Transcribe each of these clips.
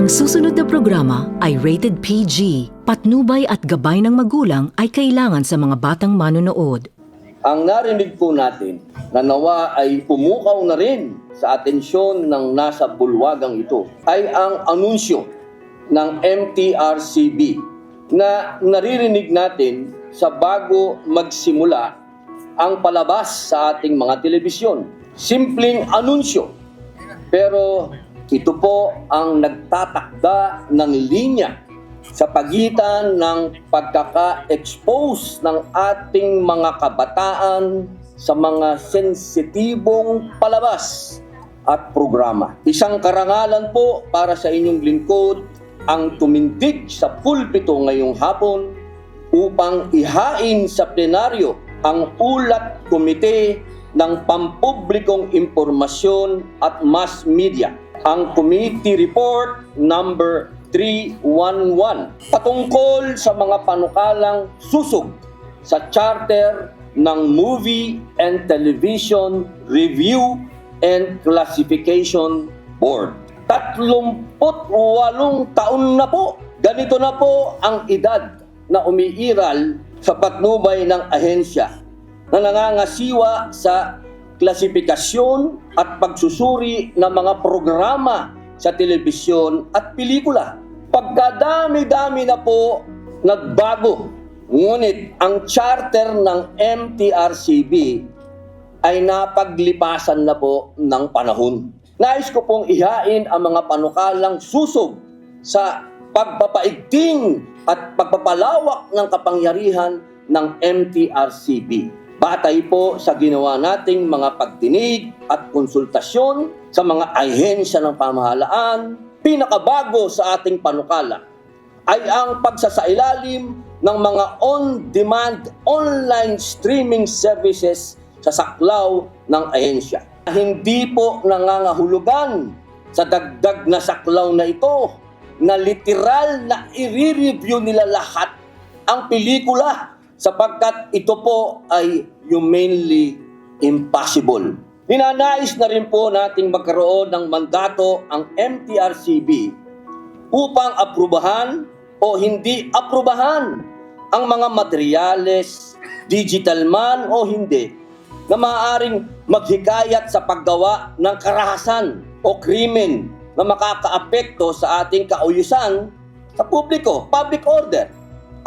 Ang susunod na programa ay rated PG. Patnubay at gabay ng magulang ay kailangan sa mga batang manonood. Ang narinig po natin na nawa ay pumukaw na rin sa atensyon ng nasa bulwagang ito ay ang anunsyo ng MTRCB na naririnig natin sa bago magsimula ang palabas sa ating mga telebisyon. Simpleng anunsyo. Pero ito po ang nagtatakda ng linya sa pagitan ng pagkaka-expose ng ating mga kabataan sa mga sensitibong palabas at programa. Isang karangalan po para sa inyong lingkod ang tumindig sa pulpito ngayong hapon upang ihain sa plenaryo ang ulat komite ng pampublikong impormasyon at mass media, ang Committee Report number 311 patungkol sa mga panukalang susog sa charter ng Movie and Television Review and Classification Board. 38 taon na po. Ganito na po ang edad na umiiral sa patnubay ng ahensya na nangangasiwa sa klasifikasyon at pagsusuri ng mga programa sa telebisyon at pelikula. Pagkadami-dami na po nagbago, ngunit ang charter ng MTRCB ay napaglipasan na po ng panahon. Nais ko pong ihain ang mga panukalang susog sa pagpapaigting at pagpapalawak ng kapangyarihan ng MTRCB. Batay po sa ginawa nating mga pagdinig at konsultasyon sa mga ahensya ng pamahalaan, pinakabago sa ating panukala ay ang pagsasailalim ng mga on-demand online streaming services sa saklaw ng ahensya. Hindi po nangangahulugan sa dagdag na saklaw na ito na literal na i-review nila lahat ang pelikula sapagkat ito po ay humanly impossible. Ninanais na rin po nating magkaroon ng mandato ang MTRCB upang aprubahan o hindi aprubahan ang mga materyales, digital man o hindi, na maaaring maghikayat sa paggawa ng karahasan o krimen na makakaapekto sa ating kauyusan sa publiko, public order,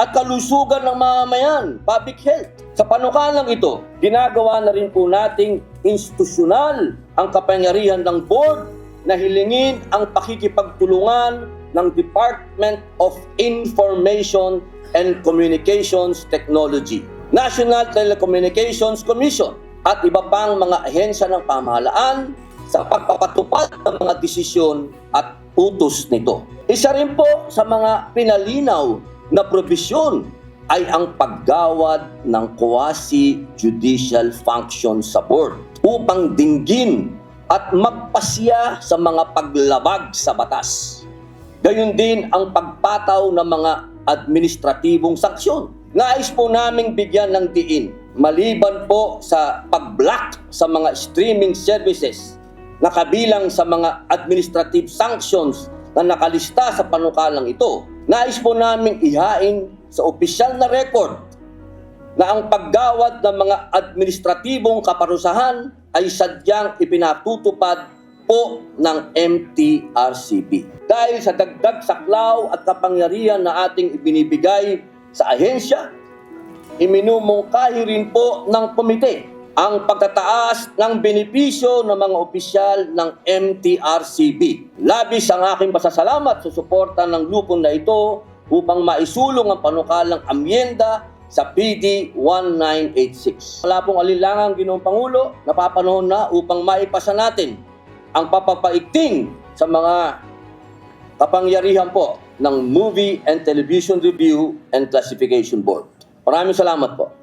at kalusugan ng mamamayan, public health. Sa panukalang ito, ginagawa na rin po nating institusyonal ang kapangyarihan ng board na hilingin ang pakikipagtulungan ng Department of Information and Communications Technology, National Telecommunications Commission, at iba pang mga ahensya ng pamahalaan sa pagpapatupad ng mga desisyon at utos nito. Isa rin po sa mga pinalinaw na probisyon ay ang paggawad ng quasi-judicial function sa board upang dinggin at magpasya sa mga paglabag sa batas. Gayon din ang pagpataw ng mga administratibong sanksyon. Nais po naming bigyan ng diin maliban po sa pag-block sa mga streaming services na kabilang sa mga administrative sanctions na nakalista sa panukalang ito. Nais po naming ihain sa opisyal na record na ang paggawad ng mga administratibong kaparusahan ay sadyang ipinatutupad po ng MTRCB. Dahil sa dagdag saklaw at kapangyarihan na ating ibinibigay sa ahensya, iminumungkahi rin po ng komite ang pagtataas ng benepisyo ng mga opisyal ng MTRCB. Labis ang aking pasasalamat sa suporta ng lupon na ito upang maisulong ang panukalang amyenda sa PD 1986. Wala pong alinlangang ginoong Pangulo, napapanahon na upang maipasa natin ang papapaigting sa mga kapangyarihan po ng Movie and Television Review and Classification Board. Maraming salamat po.